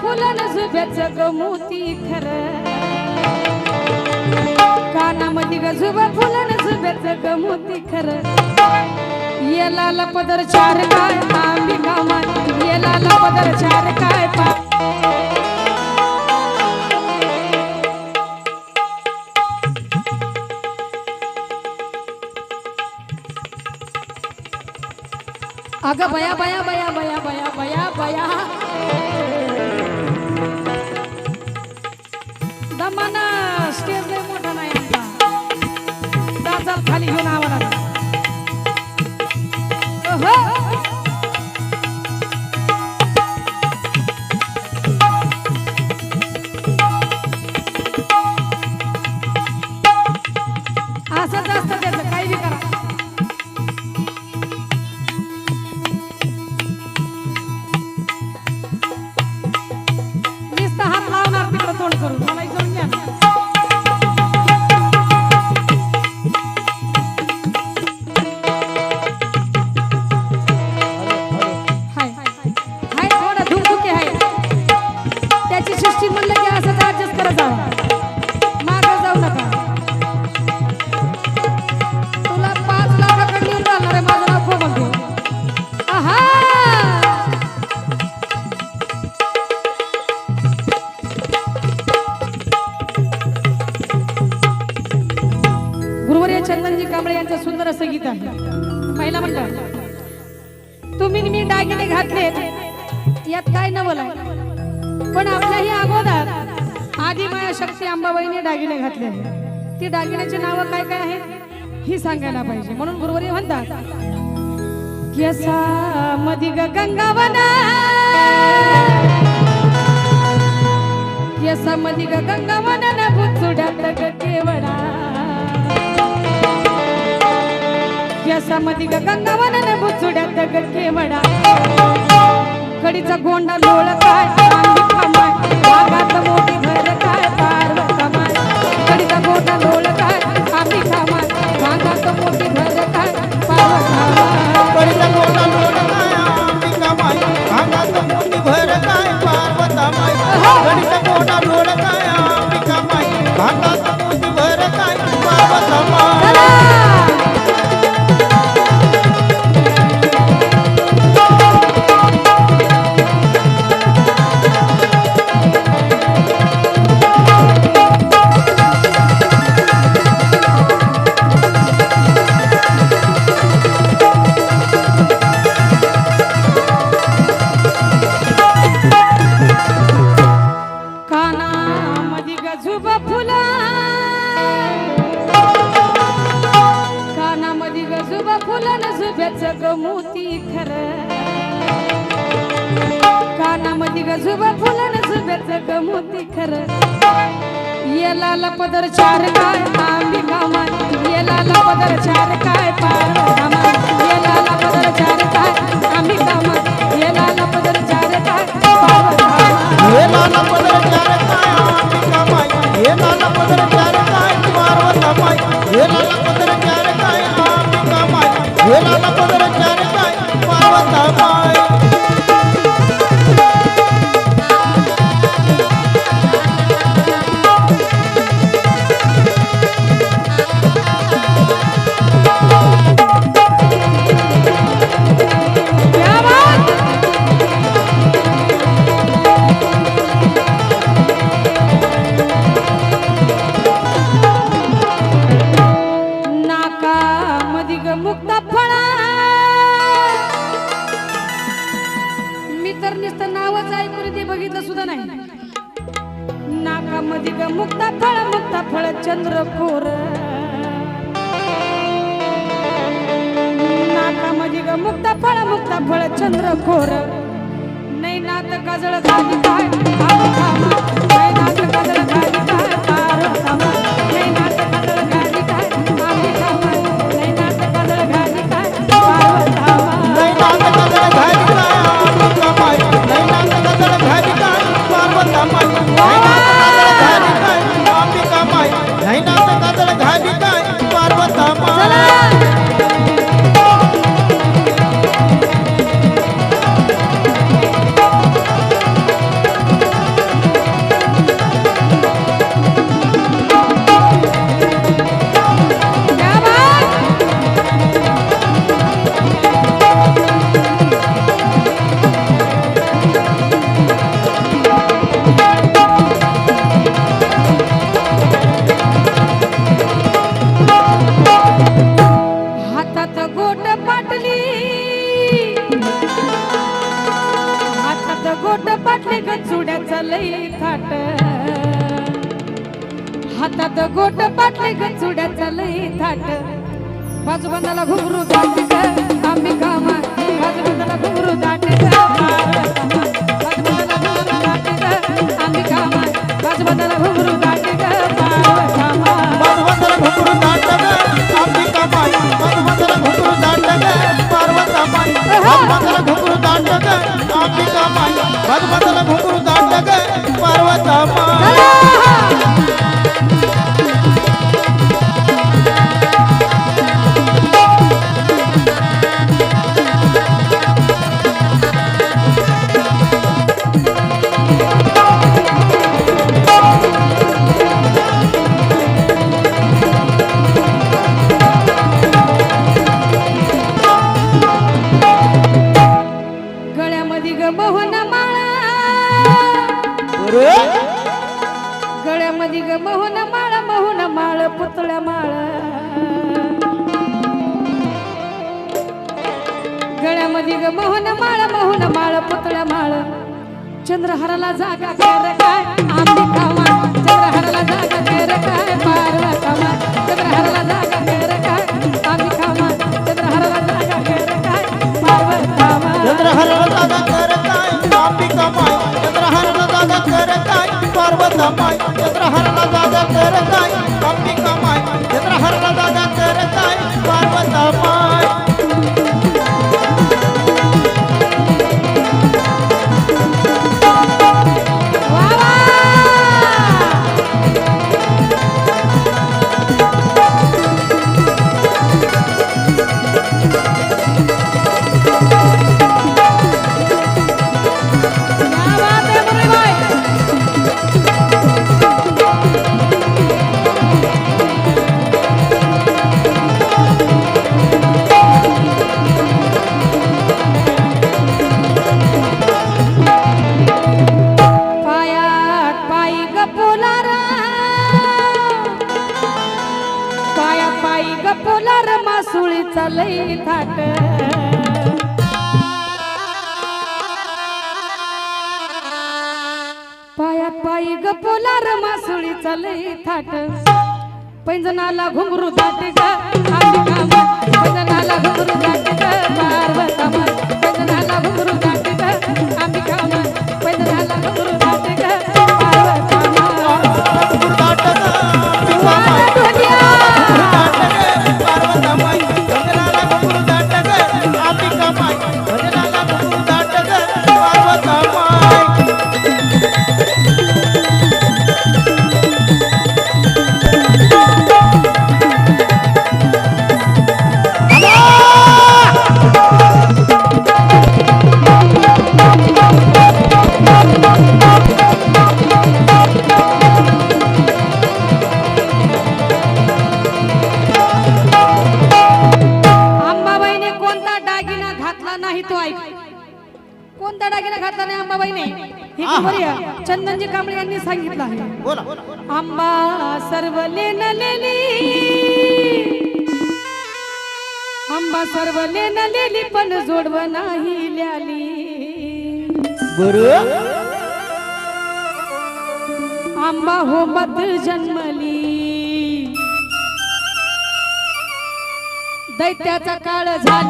फुलन झुब्याच ग मोती खरं. कानामध्ये ग फुलन झुब्याच ग मोती ये येला पदर चार काय आंबी कामा येला पदर चार काय पा अगं बया बया बया बया बया बया बया. 你就拿我了 सुंदर असं गीत आहे. पहिला म्हणतात तुम्ही मी दागिने घातले यात काय नवल आहे? पण आपल्याही अगोदर आधी माया शक्ती अंबाबाईने दागिने घातले आहेत. ती दागिन्याची नावं काय काय आहेत? ही सांगायला पाहिजे. म्हणून गुरुवारी म्हणतात केसा मधी ग गंगावना यसा मधी ग गंगावना न बुचुड्यात ग केवडा केसामध्ये ग गंगावना न बुचुड्यात केवडा कडीचा गोंडा लोळ काय मोठी भर काय पार्वती ग मोती खर. कानामध्ये गजुब फुला न ग मोती खर. येला पदर चार काय आंबी कामान येला पदर चार काय पार कामान येला पदर चार काय आम्ही कामान येला पदर नाका मधी ग मुक्ता फळ मुक्ता फळ चंद्रपूर. नाका मधी ग मुक्ता फळ मुक्ता फळ चंद्रकोर नाही नात काजळ झाली काय नाही नात काजळ झाली काय गोट पाटले ग लई थाट. हातात गोट पाटले ग लई थाट. बाजूबंदाला घुमरू दाट आम्ही कामा बाजूबंदाला घुमरू दाट गळ्यामध्ये ग मोहन माळ मोहन माळ पुतळ्या माळ. चंद्रहराला जागा कर काय? आम्ही कामा चंद्रहराला जागा कर काय? पार्वता कामा चंद्रहराला जागा कर काय? आम्ही कामा चंद्रहराला जागा कर काय? पार्वता कामा चंद्रहराला जागा कर काय? आम्ही कामा चंद्रहराला जागा कर काय? पार्वता कामा चंद्रहराला जागा कर काय? लई थाट. पाया पायी गपोलार मासुळीचा लई थाट. पैंजनाला घुंगरू दाट ग आम्ही काम. पैंजनाला घुंगरू दाट ग पार्वता पैंजनाला घुंगरू चंदनजी कांबळे यांनी सांगितलं आहे. बोला. आंबा सर्व लेनलेली आंबा सर्व लेनलेली पण जोडव नाही ल्याली. बरं आंबा हो मत जन्मली. दैत्याचा काळ झाली.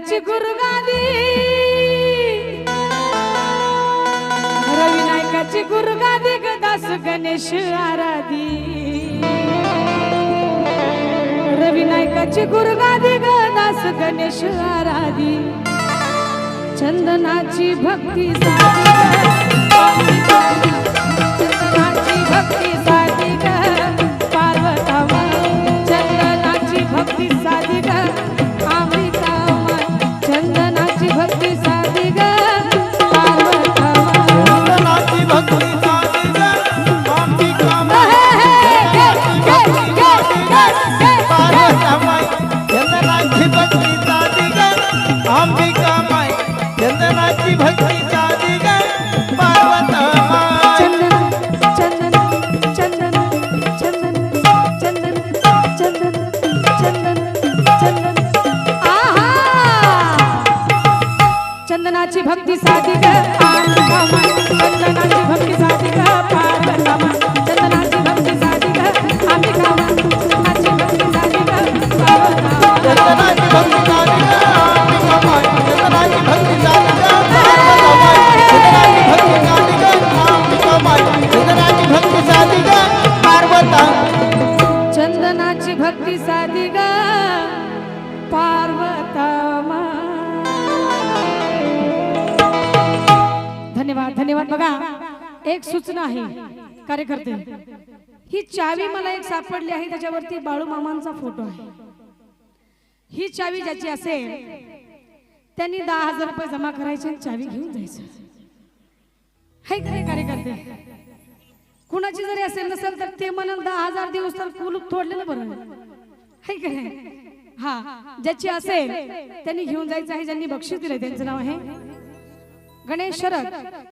रवी गुरुगादी. रविनायकाची गुरुगादी गदास गणेश आराधी. रविनायकाची गुरुगादी गदास गणेश आराधी. चंदनाची भक्ती चंदनाची भक्ती भक्ति सादी करते. ही चावी मला एक सापडली आहे त्याच्यावरती बाळू मामांचा फोटो आहे. ही चावी ज्याची असेल त्यांनी दहा हजार रुपये जमा करायचे आणि चावी घेऊन जायचं. हे का कार्यकर्ते कुणाची जरी असेल नसेल तर ते म्हणाल दहा हजार दिवस तर कुलूप तोडलेलं बरं. है का हा ज्याची असेल त्यांनी घेऊन जायचं आहे ज्यांनी बक्षीस दिलंय त्यांचं नाव आहे गणेश शरद.